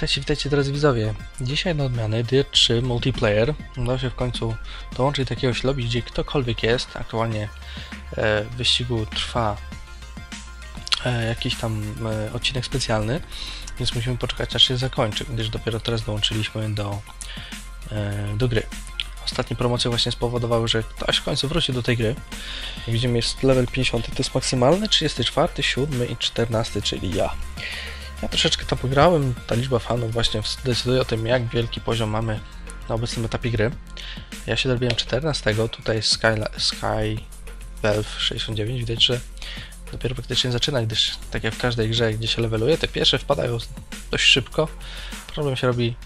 Witajcie, witajcie drodzy widzowie. Dzisiaj na odmiany Dirt 3 Multiplayer. Udało się w końcu dołączyć do jakiegoś lobby, gdzie ktokolwiek jest. Aktualnie e, w wyścigu trwa e, jakiś tam e, odcinek specjalny, więc musimy poczekać aż się zakończy, gdyż dopiero teraz dołączyliśmy do, e, do gry. Ostatnie promocje właśnie spowodowały, że ktoś w końcu wróci do tej gry. Jak widzimy jest level 50, to jest maksymalny, 34, 7 i 14, czyli ja. Ja troszeczkę to pograłem, ta liczba fanów właśnie decyduje o tym, jak wielki poziom mamy na obecnym etapie gry. Ja się dobiłem 14, tutaj Sky, Sky Valve 69, widać, że dopiero praktycznie zaczyna, gdyż tak jak w każdej grze, gdzie się leveluje, te pierwsze wpadają dość szybko. Problem się robi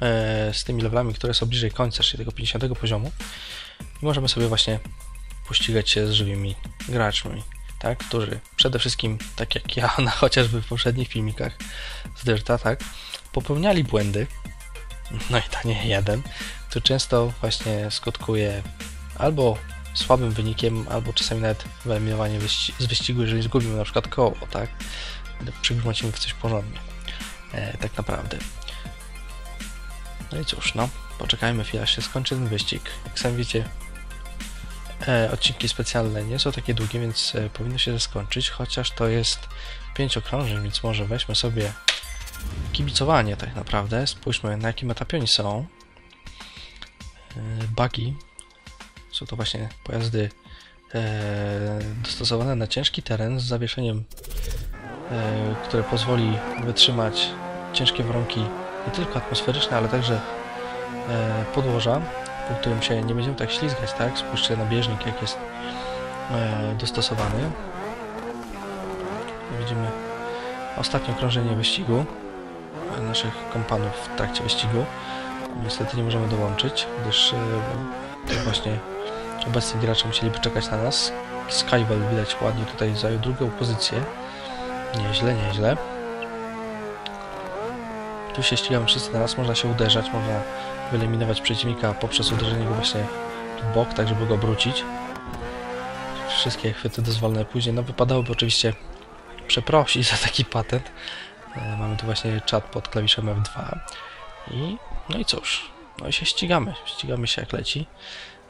e, z tymi levelami, które są bliżej końca, czyli tego 50 poziomu. I możemy sobie właśnie pościgać się z żywymi graczmi tak, którzy przede wszystkim, tak jak ja na chociażby w poprzednich filmikach z Dirta, tak, popełniali błędy, no i to nie jeden, to często właśnie skutkuje albo słabym wynikiem, albo czasami nawet wyeliminowanie wyści z wyścigu, jeżeli zgubimy na przykład koło, tak, przygrzmocimy w coś porządnie, e, tak naprawdę. No i cóż, no, poczekajmy chwilę, aż się skończy ten wyścig. Jak sami wiecie, odcinki specjalne nie są takie długie, więc e, powinno się skończyć, chociaż to jest 5 okrążeń, więc może weźmy sobie kibicowanie tak naprawdę. Spójrzmy na jakim etapie oni są. E, buggy. Są to właśnie pojazdy dostosowane na ciężki teren z zawieszeniem, które pozwoli wytrzymać ciężkie warunki nie tylko atmosferyczne, ale także podłoża po którym się nie będziemy tak ślizgać, tak? Spójrzcie na bieżnik, jak jest e, dostosowany. Widzimy ostatnie okrążenie wyścigu naszych kompanów w trakcie wyścigu. Niestety nie możemy dołączyć, gdyż e, właśnie obecni gracze musieliby czekać na nas. Skywell widać ładnie tutaj zajął drugą pozycję. Nieźle, nieźle. Tu się ścigamy wszyscy na raz, można się uderzać, można wyeliminować przeciwnika poprzez uderzenie go właśnie w bok, tak żeby go obrócić. Wszystkie chwyty dozwolone później. No wypadałoby oczywiście przeprosić za taki patent. E, mamy tu właśnie czat pod klawiszem F2. I no i cóż, no i się ścigamy. Ścigamy się jak leci.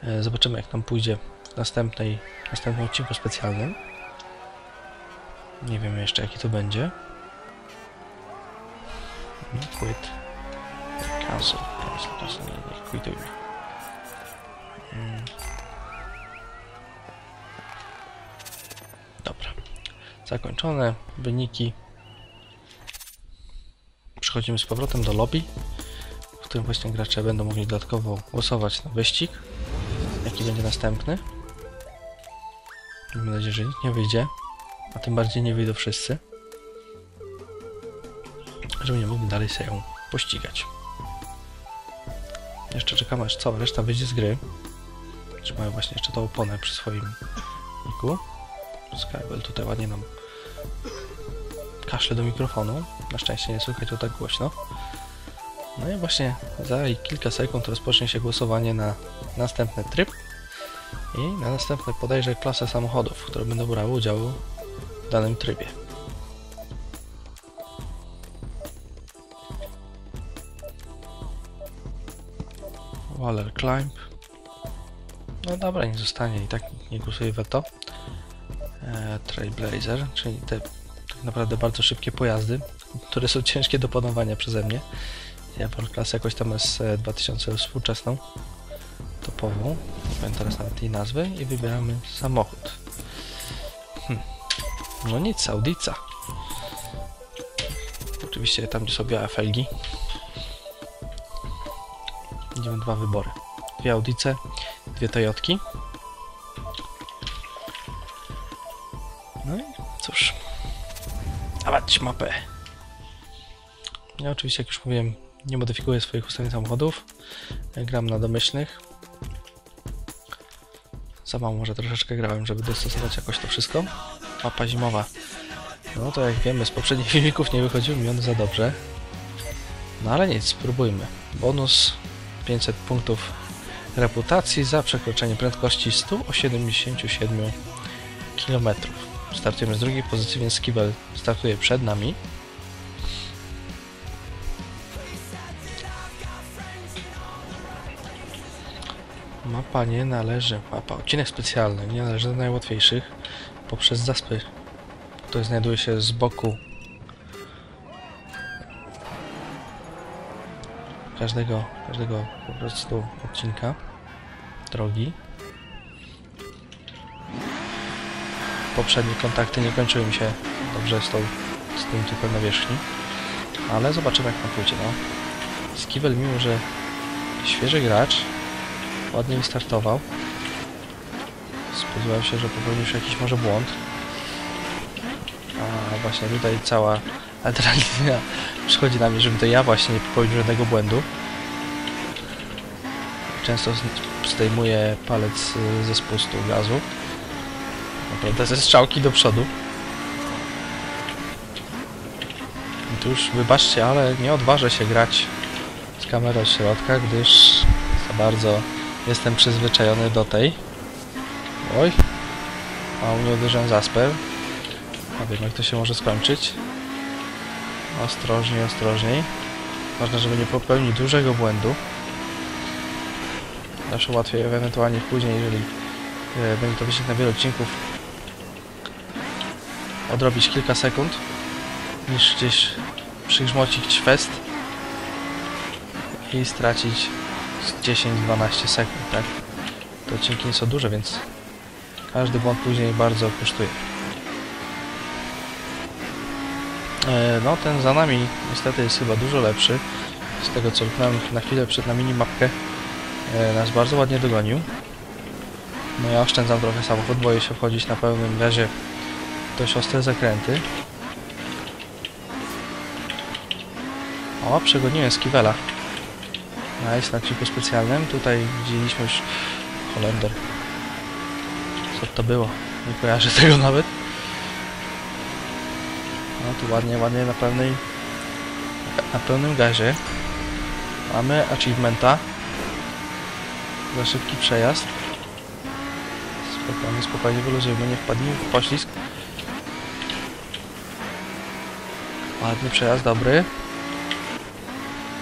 E, zobaczymy jak nam pójdzie w następnej, następnym odcinku specjalnym. Nie wiemy jeszcze jaki to będzie. Cancel. Nie, nie quitujmy. Hmm. Dobra. Zakończone. Wyniki. Przechodzimy z powrotem do lobby, w którym właśnie gracze będą mogli dodatkowo głosować na wyścig. Jaki będzie następny. Mam nadzieję, że nikt nie wyjdzie. A tym bardziej nie wyjdą wszyscy. Żeby nie mogli dalej się ją pościgać. Jeszcze czekamy aż cała reszta wyjdzie z gry. Trzymają właśnie jeszcze tą oponę przy swoim niku. Skybell tutaj ładnie nam kaszle do mikrofonu. Na szczęście nie słychać to tak głośno. No i właśnie za kilka sekund rozpocznie się głosowanie na następny tryb i na następne podejrzej klasę samochodów, które będą brały udział w danym trybie. Waller Climb. No dobra, nie zostanie i tak nie głosuje weto. E, Trailblazer, czyli te tak naprawdę bardzo szybkie pojazdy, które są ciężkie do panowania przeze mnie. Ja klasę jakoś tam S2000 współczesną, topową. Nie teraz nawet tej nazwy i wybieramy samochód. Hm. No nic, Audica. Oczywiście tam, gdzie są białe felgi, Będziemy dwa wybory. Dwie Audice, dwie Toyotki. No i cóż. Dawać mapę. Ja oczywiście, jak już mówiłem, nie modyfikuję swoich ustawień samochodów. Gram na domyślnych. Za mało może troszeczkę grałem, żeby dostosować jakoś to wszystko. Mapa zimowa. No to jak wiemy z poprzednich filmików nie wychodziły mi one za dobrze. No ale nic, spróbujmy. Bonus 500 punktów reputacji za przekroczenie prędkości 187 km. Startujemy z drugiej pozycji, więc Skibel startuje przed nami. Mapa nie należy, mapa, odcinek specjalny nie należy do najłatwiejszych poprzez zaspy, które znajduje się z boku każdego, każdego po prostu odcinka drogi. Poprzednie kontakty nie kończyły mi się dobrze z, tą, z tym tylko na wierzchni, ale zobaczymy jak na pójdzie, no. Skivel mimo, że świeży gracz, ładnie wystartował. Spodziewałem się, że popełnił się jakiś może błąd. A właśnie tutaj cała adrenalina przychodzi na mnie, żebym to ja właśnie nie popełnił żadnego błędu. Często zdejmuję palec y, ze spustu gazu. Naprawdę ze strzałki do przodu. I tu już wybaczcie, ale nie odważę się grać z kamerą od środka, gdyż za bardzo jestem przyzwyczajony do tej. Oj, a u mnie uderzyłem zaspę. A wiem jak to się może skończyć. Ostrożniej, ostrożniej. Ważne, żeby nie popełnić dużego błędu. Zawsze łatwiej ewentualnie później, jeżeli e, będzie to wyścig na wiele odcinków, odrobić kilka sekund, niż gdzieś przygrzmocić fest i stracić z 10-12 sekund, tak? Te odcinki nie są duże, więc każdy błąd później bardzo kosztuje. E, No, ten za nami niestety jest chyba dużo lepszy. Z tego co luknąłem na chwilę przed na minimapkę, e, nas bardzo ładnie dogonił. No ja oszczędzam trochę samochód, boję się wchodzić na pełnym gazie dość ostre zakręty. O, przegoniłem Skivela. Nice, na kliku specjalnym. Tutaj widzieliśmy już Holender. Co to było? Nie kojarzę tego nawet. No tu ładnie, ładnie na pełnej na pełnym gazie. Mamy achievementa. Za szybki przejazd. Spokojnie, spokojnie wyluzujmy, nie wpadnijmy w poślizg. Ładny przejazd, dobry.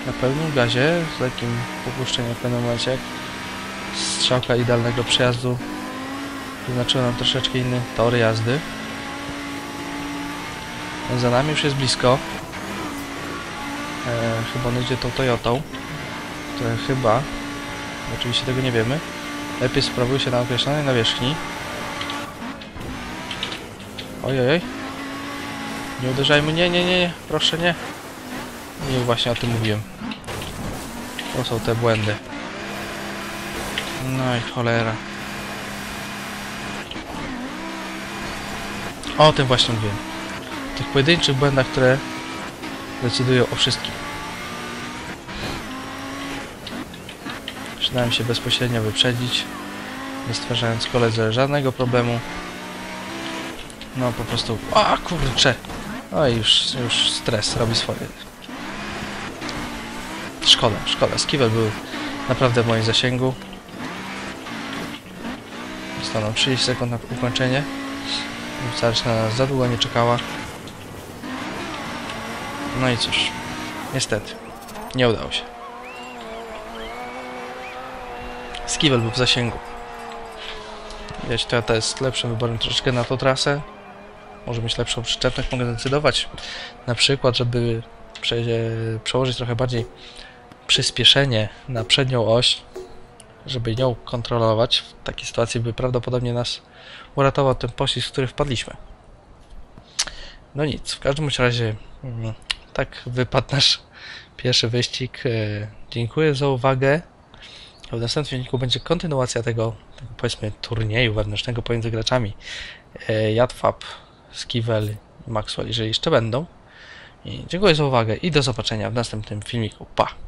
Na pełnym gazie, z lekkim popuszczeniem w pewnym momencie. Strzałka idealnego przejazdu wyznaczyła nam troszeczkę inny tor jazdy. Za nami już jest blisko. E, chyba on jedzie tą Toyotą. Które chyba, oczywiście tego nie wiemy, lepiej sprawuje się na określonej nawierzchni. Ojej. Nie uderzajmy, nie, nie, nie, nie, proszę nie. Nie, właśnie o tym mówiłem. To są te błędy. No i cholera. O tym właśnie mówiłem. Tych pojedynczych błędach, które decydują o wszystkim. Przydałem się bezpośrednio wyprzedzić, nie stwarzając koledze żadnego problemu. No po prostu... A kurczę! No i już, już stres robi swoje. Szkoda, szkoda. Skivel był naprawdę w moim zasięgu. Zostaną 30 sekund na ukończenie. Wystarczy na nas za długo nie czekała. No i cóż, niestety, nie udało się. Skivel był w zasięgu. Widać, Toyota jest lepszym wyborem troszeczkę na tą trasę. Może mieć lepszą przyczepność, mogę zdecydować. Na przykład, żeby prze przełożyć trochę bardziej przyspieszenie na przednią oś, żeby nią kontrolować. W takiej sytuacji by prawdopodobnie nas uratował ten poślizg, w który wpadliśmy. No nic, w każdym razie mm, tak wypadł nasz pierwszy wyścig. E, Dziękuję za uwagę. W następnym filmiku będzie kontynuacja tego, tego powiedzmy turnieju wewnętrznego pomiędzy graczami e, Jadfab, Skivel i Maxwell, jeżeli jeszcze będą. I dziękuję za uwagę i do zobaczenia w następnym filmiku. Pa!